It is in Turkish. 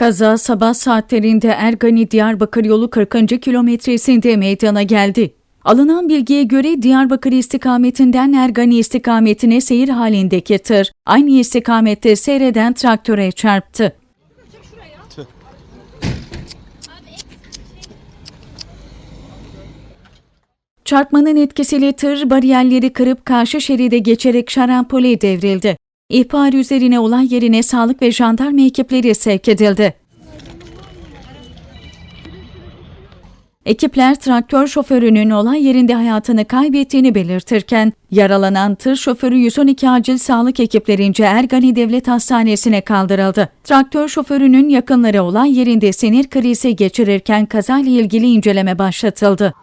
Kaza sabah saatlerinde Ergani Diyarbakır yolu 40. kilometresinde meydana geldi. Alınan bilgiye göre Diyarbakır istikametinde Ergani istikametine seyir halindeki tır aynı istikamette seyreden traktöre çarptı. Çarpmanın etkisiyle tır bariyerleri kırıp karşı şeride geçerek şarampole devrildi. İhbar üzerine olay yerine sağlık ve jandarma ekipleri sevk edildi. Ekipler traktör şoförünün olay yerinde hayatını kaybettiğini belirtirken, yaralanan tır şoförü 112 acil sağlık ekiplerince Ergani Devlet Hastanesi'ne kaldırıldı. Traktör şoförünün yakınları olay yerinde sinir krizi geçirirken kazayla ilgili inceleme başlatıldı.